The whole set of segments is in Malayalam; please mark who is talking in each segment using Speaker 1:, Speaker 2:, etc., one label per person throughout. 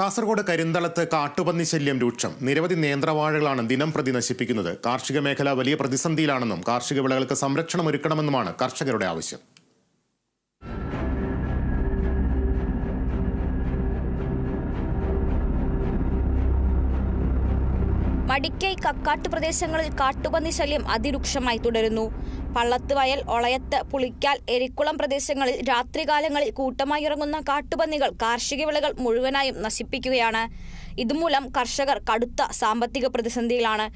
Speaker 1: കാസർഗോഡ് കരിന്തളത്ത് കാട്ടുപന്നി ശല്യം രൂക്ഷം. നിരവധി നേന്ത്രവാഴകളാണ് ദിനം പ്രതി നശിപ്പിക്കുന്നത്. കാർഷിക മേഖല വലിയ പ്രതിസന്ധിയിലാണെന്നും കാർഷിക വിളകൾക്ക് സംരക്ഷണം ഒരുക്കണമെന്നുമാണ് കർഷകരുടെ ആവശ്യം.
Speaker 2: മടിക്കൈ കക്കാട്ട് പ്രദേശങ്ങളിൽ കാട്ടുപന്നി ശല്യം അതിരൂക്ഷമായി തുടരുന്നു. പള്ളത്ത് വയൽ ഒളയത്ത് പുളിക്കാൽ എരിക്കുളം പ്രദേശങ്ങളിൽ രാത്രികാലങ്ങളിൽ കൂട്ടമായി ഇറങ്ങുന്ന കാട്ടുപന്നികൾ കാർഷിക വിളകൾ മുഴുവനായും നശിപ്പിക്കുകയാണ്. ഇതുമൂലം കർഷകർ കടുത്ത സാമ്പത്തിക പ്രതിസന്ധിയിലാണ്.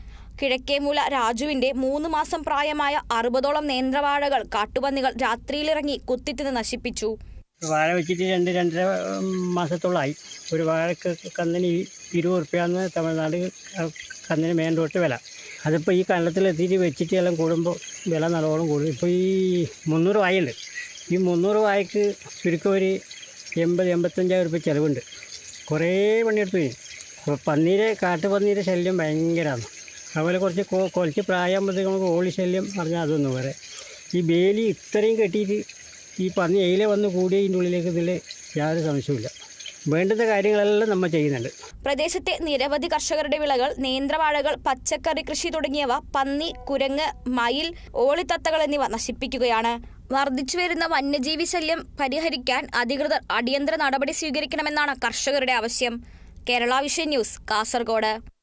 Speaker 2: കിഴക്കേമൂല രാജുവിന്റെ മൂന്ന് മാസം പ്രായമായ അറുപതോളം നേന്ത്രവാഴകൾ കാട്ടുപന്നികൾ രാത്രിയിലിറങ്ങി കുത്തിത്തിന്ന് നശിപ്പിച്ചു.
Speaker 3: വാഴ വെച്ചിട്ട് രണ്ട് രണ്ടര മാസത്തോളമായി ഒരു വാഴക്ക് കന്നിന് ഇരുപത് റുപ്യാന്ന് തമിഴ്നാട് കന്നിന് മേൻ വില. അതിപ്പോൾ ഈ കണ്ടത്തിലെത്തിയിട്ട് വെച്ചിട്ട് എല്ലാം കൂടുമ്പോൾ വില നല്ലോണം കൂടും. ഇപ്പോൾ ഈ മുന്നൂറ് വായുണ്ട്. ഈ മുന്നൂറ് വായക്ക് ചുരുക്കം ഒരു എൺപത് എൺപത്തഞ്ചായിരം റുപ്യ ചിലവുണ്ട്. കുറേ പണിയെടുത്തു വരും അപ്പോൾ പന്നീരെ കാട്ടുപന്നീരെ ശല്യം ഭയങ്കരമാണ് അതുപോലെ കുറച്ച് കുറച്ച് പ്രായമാകുമ്പോഴത്തേക്ക് നമുക്ക് ഓളി ശല്യം പറഞ്ഞാൽ അതൊന്നും വേറെ. ഈ വേലി ഇത്രയും കെട്ടിയിട്ട് ഈ പന്നി എയിലെ വന്ന് കൂടിയതിന്റെ ഉള്ളിലേക്ക് ഇതിൽ യാതൊരു സംശയവുമില്ല. വേണ്ടുന്ന കാര്യങ്ങളെല്ലാം നമ്മൾ ചെയ്യുന്നുണ്ട്.
Speaker 2: പ്രദേശത്തെ നിരവധി കർഷകരുടെ വിളകൾ നേന്ത്രവാഴകൾ പച്ചക്കറി കൃഷി തുടങ്ങിയവ പന്നി കുരങ്ങ് മയിൽ ഓളിത്തത്തകൾ എന്നിവ നശിപ്പിക്കുകയാണ്. വർദ്ധിച്ചു വരുന്ന വന്യജീവി ശല്യം പരിഹരിക്കാൻ അധികൃതർ അടിയന്തര നടപടി സ്വീകരിക്കണമെന്നാണ് കർഷകരുടെ ആവശ്യം. Kerala vision news Kasaragod.